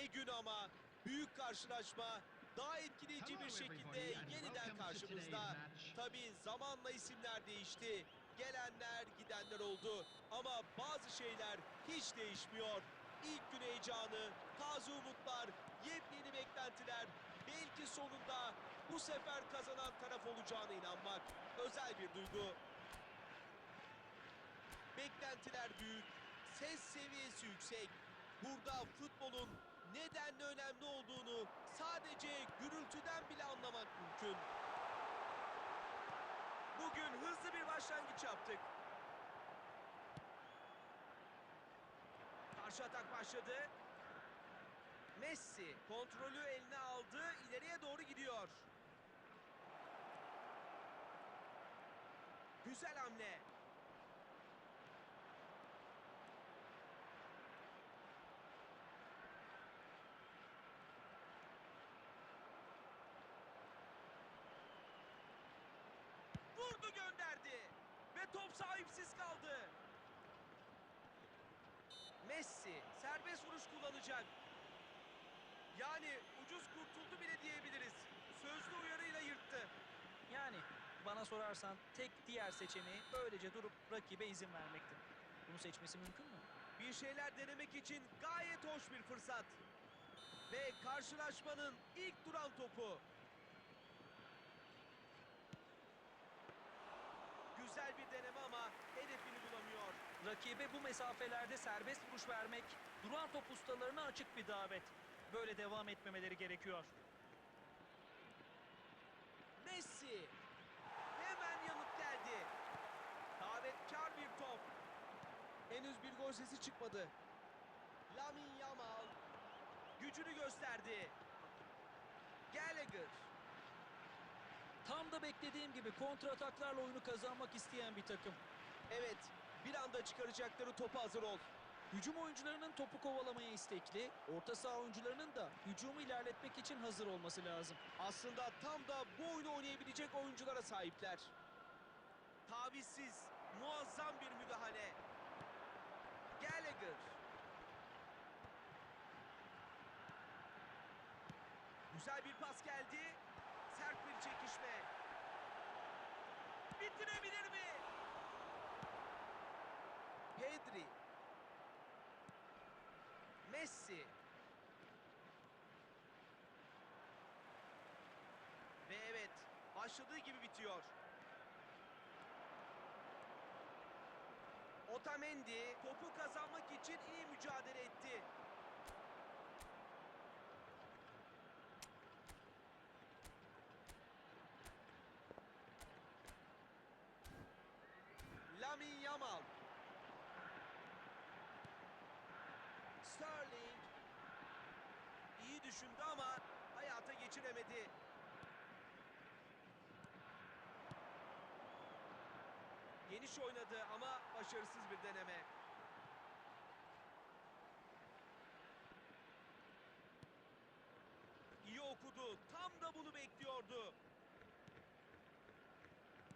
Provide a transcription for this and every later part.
Ne gün ama büyük karşılaşma daha etkileyici bir şekilde yeniden karşımızda. Tabii zamanla isimler değişti. Gelenler gidenler oldu ama bazı şeyler hiç değişmiyor. İlk gün heyecanı, taze umutlar, yepyeni beklentiler. Belki sonunda bu sefer kazanan taraf olacağına inanmak özel bir duygu. Beklentiler büyük, ses seviyesi yüksek. Burada futbolun nedenle önemli olduğunu sadece gürültüden bile anlamak mümkün. Bugün hızlı bir başlangıç yaptık. Karşı atak başladı. Messi kontrolü eline aldı, ileriye doğru gidiyor. Güzel hamle. Ve top sahipsiz kaldı. Messi serbest vuruş kullanacak. Yani ucuz kurtuldu bile diyebiliriz. Sözlü uyarıyla yırttı. Yani bana sorarsan tek diğer seçeneği öylece durup rakibe izin vermekti. Bunu seçmesi mümkün mü? Bir şeyler denemek için gayet hoş bir fırsat. Ve karşılaşmanın ilk duran topu. Güzel bir deneme ama hedefini bulamıyor. Rakibe bu mesafelerde serbest vuruş vermek, duran top ustalarına açık bir davet. Böyle devam etmemeleri gerekiyor. Messi. Hemen yanıt geldi. Davetkar bir top. Henüz bir gol sesi çıkmadı. Lamin Yamal gücünü gösterdi. Gallagher. Tam da beklediğim gibi kontra ataklarla oyunu kazanmak isteyen bir takım. Evet, bir anda çıkaracakları topa hazır ol. Hücum oyuncularının topu kovalamaya istekli, orta saha oyuncularının da hücumu ilerletmek için hazır olması lazım. Aslında tam da bu oyunu oynayabilecek oyunculara sahipler. Tavizsiz, muazzam bir müdahale. Gallagher. Güzel bir pas geldi. Sert bir çekişme. Bitirebilir mi? Pedri. Messi. Ve evet, başladığı gibi bitiyor. Otamendi topu kazanmak için iyi mücadele etti. Lamin Yamal. Sterling. Düşündü ama hayata geçiremedi. Geniş oynadı ama başarısız bir deneme. İyi okudu. Tam da bunu bekliyordu.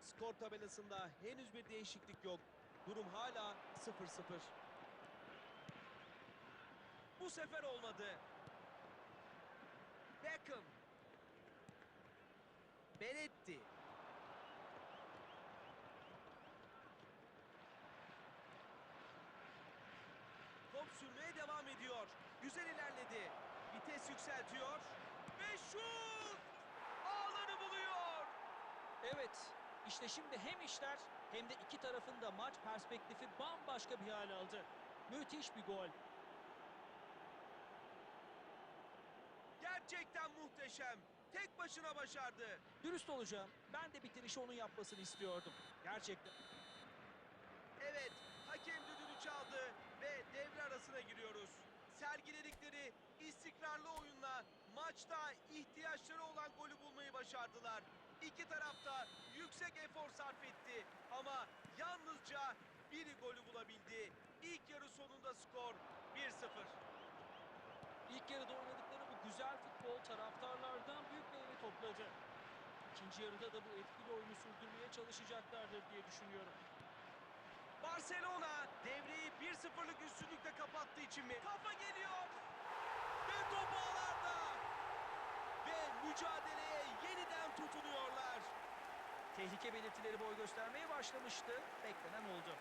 Skor tabelasında henüz bir değişiklik yok. Durum hala 0-0. Bu sefer olmadı. Beckham. Benetti. Top sürmeye devam ediyor. Güzel ilerledi. Vites yükseltiyor. Ve şut! Ağları buluyor. Evet, işte şimdi hem işler hem de iki tarafın da maç perspektifi bambaşka bir hal aldı. Müthiş bir gol. Gerçekten muhteşem. Tek başına başardı. Dürüst olacağım, ben de bitirişi onun yapmasını istiyordum. Gerçekten. Evet, hakem düdüğünü çaldı ve devre arasına giriyoruz. Sergiledikleri istikrarlı oyunla maçta ihtiyaçları olan golü bulmayı başardılar. İki tarafta yüksek efor sarf etti ama yalnızca biri golü bulabildi. İlk yarı sonunda skor 1-0. İlk yarıda güzel futbol taraftarlardan büyük beğeni topladı. İkinci yarıda da bu etkili oyunu sürdürmeye çalışacaklardır diye düşünüyorum. Barcelona devreyi 1-0'lık üstünlükle kapattığı için mi? Kafa geliyor. Ve top ağlarda. Ve mücadeleye yeniden tutunuyorlar. Tehlike belirtileri boy göstermeye başlamıştı. Beklenen oldu.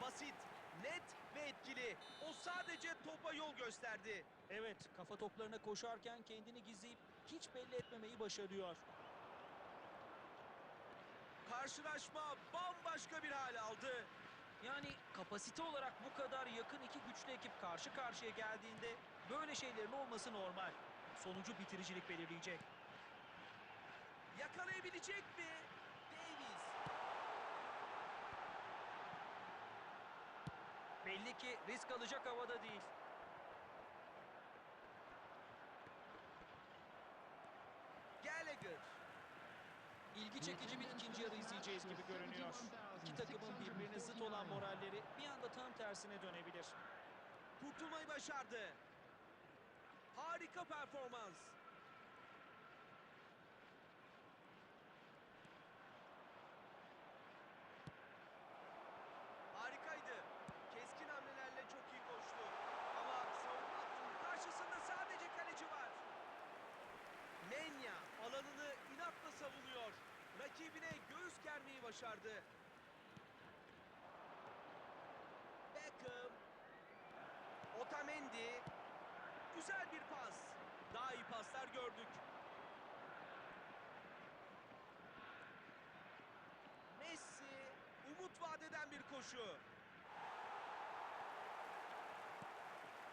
Basit, net ve etkili. O sadece topa yol gösterdi. Evet, kafa toplarına koşarken kendini gizleyip hiç belli etmemeyi başarıyor. Karşılaşma bambaşka bir hal aldı. Yani kapasite olarak bu kadar yakın iki güçlü ekip karşı karşıya geldiğinde böyle şeylerin olması normal. Sonucu bitiricilik belirleyecek. Yakalayabilecek mi? Davis. Belli ki risk alacak havada değil. Gallagher. İlgi çekici bir ikinci yarı izleyeceğiz gibi görünüyor. İki takımın birbirine zıt olan moralleri bir anda tam tersine dönebilir. Kurtulmayı başardı. Harika performans. Rakibine göğüs germeyi başardı. Beckham. Otamendi. Güzel bir pas. Daha iyi paslar gördük. Messi. Umut vadeden bir koşu.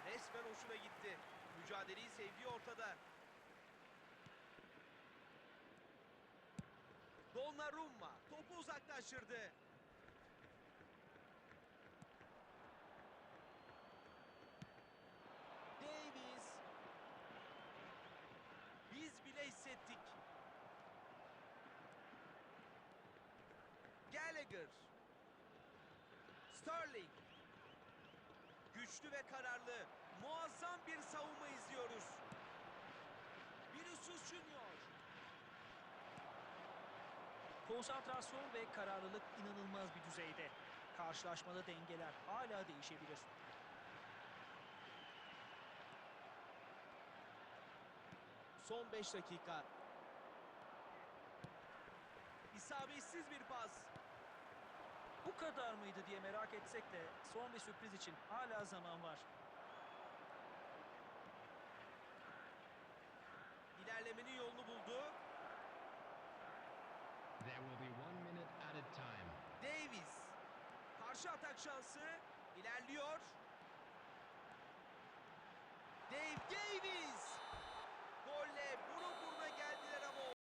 Resmen hoşuna gitti. Mücadeleyi sevdiği ortada. Donnarumma topu uzaklaştırdı. Davis. Biz bile hissettik. Gallagher. Sterling. Güçlü ve kararlı, muazzam bir savunma izliyoruz. Vinicius Junior. Konsantrasyon ve kararlılık inanılmaz bir düzeyde. Karşılaşmada dengeler hala değişebilir. Son 5 dakika. İsabetsiz bir pas. Bu kadar mıydı diye merak etsek de son bir sürpriz için hala zaman var. İlerlemenin yolunu buldu. Davis. Karşı atak şansı. ilerliyor. Dave Davis. Golle bu